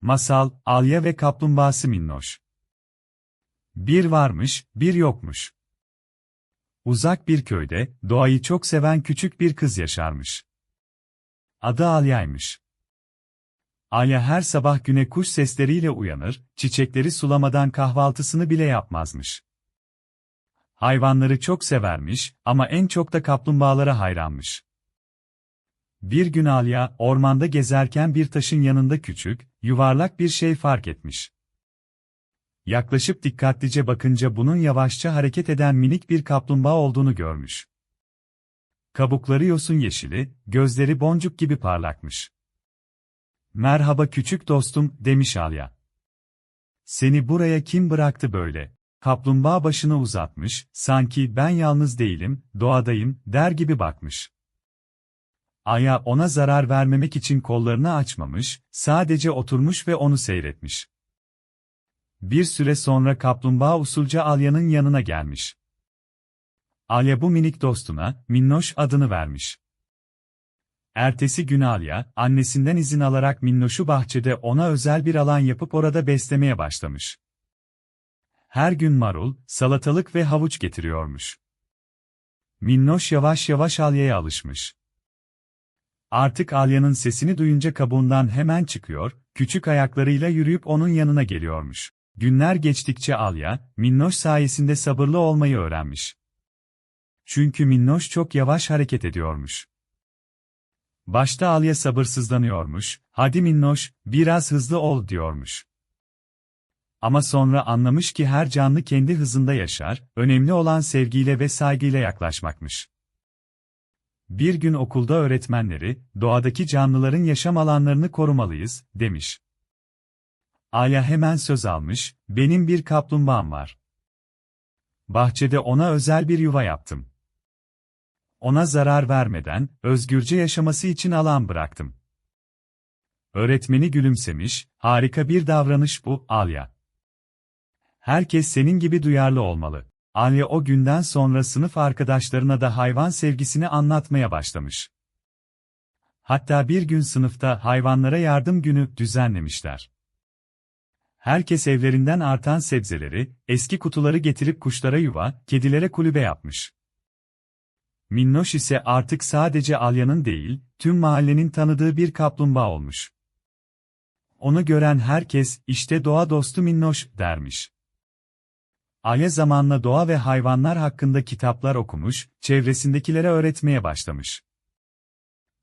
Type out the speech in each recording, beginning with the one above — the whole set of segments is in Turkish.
Masal, Alya ve Kaplumbağası Minnoş. Bir varmış, bir yokmuş. Uzak bir köyde, doğayı çok seven küçük bir kız yaşarmış. Adı Alya'ymış. Alya her sabah güne kuş sesleriyle uyanır, çiçekleri sulamadan kahvaltısını bile yapmazmış. Hayvanları çok severmiş ama en çok da kaplumbağalara hayranmış. Bir gün Alya, ormanda gezerken bir taşın yanında küçük, yuvarlak bir şey fark etmiş. Yaklaşıp dikkatlice bakınca bunun yavaşça hareket eden minik bir kaplumbağa olduğunu görmüş. Kabukları yosun yeşili, gözleri boncuk gibi parlakmış. Merhaba küçük dostum, demiş Alya. Seni buraya kim bıraktı böyle? Kaplumbağa başını uzatmış, sanki ben yalnız değilim, doğadayım, der gibi bakmış. Aya ona zarar vermemek için kollarını açmamış, sadece oturmuş ve onu seyretmiş. Bir süre sonra kaplumbağa usulca Alya'nın yanına gelmiş. Alya bu minik dostuna, Minnoş adını vermiş. Ertesi gün Alya, annesinden izin alarak Minnoş'u bahçede ona özel bir alan yapıp orada beslemeye başlamış. Her gün marul, salatalık ve havuç getiriyormuş. Minnoş yavaş yavaş Alya'ya alışmış. Artık Alya'nın sesini duyunca kabuğundan hemen çıkıyor, küçük ayaklarıyla yürüyüp onun yanına geliyormuş. Günler geçtikçe Alya, Minnoş sayesinde sabırlı olmayı öğrenmiş. Çünkü Minnoş çok yavaş hareket ediyormuş. Başta Alya sabırsızlanıyormuş, hadi Minnoş, biraz hızlı ol diyormuş. Ama sonra anlamış ki her canlı kendi hızında yaşar, önemli olan sevgiyle ve saygıyla yaklaşmakmış. Bir gün okulda öğretmenleri, doğadaki canlıların yaşam alanlarını korumalıyız, demiş. Aya hemen söz almış, benim bir kaplumbağam var. Bahçede ona özel bir yuva yaptım. Ona zarar vermeden, özgürce yaşaması için alan bıraktım. Öğretmeni gülümsemiş, harika bir davranış bu, Alya. Herkes senin gibi duyarlı olmalı. Alya o günden sonra sınıf arkadaşlarına da hayvan sevgisini anlatmaya başlamış. Hatta bir gün sınıfta hayvanlara yardım günü düzenlemişler. Herkes evlerinden artan sebzeleri, eski kutuları getirip kuşlara yuva, kedilere kulübe yapmış. Minnoş ise artık sadece Alya'nın değil, tüm mahallenin tanıdığı bir kaplumbağa olmuş. Onu gören herkes, işte doğa dostu Minnoş, dermiş. Alya zamanla doğa ve hayvanlar hakkında kitaplar okumuş, çevresindekilere öğretmeye başlamış.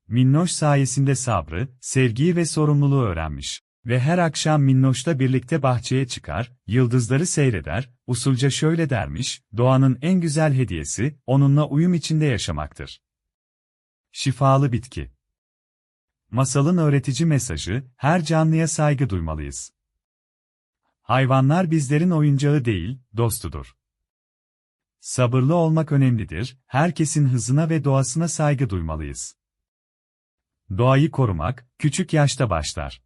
Minnoş sayesinde sabrı, sevgiyi ve sorumluluğu öğrenmiş. Ve her akşam Minnoş'la birlikte bahçeye çıkar, yıldızları seyreder, usulca şöyle dermiş, doğanın en güzel hediyesi, onunla uyum içinde yaşamaktır. Şifalı bitki Masalın öğretici mesajı, her canlıya saygı duymalıyız. Hayvanlar bizlerin oyuncağı değil, dostudur. Sabırlı olmak önemlidir, herkesin hızına ve doğasına saygı duymalıyız. Doğayı korumak, küçük yaşta başlar.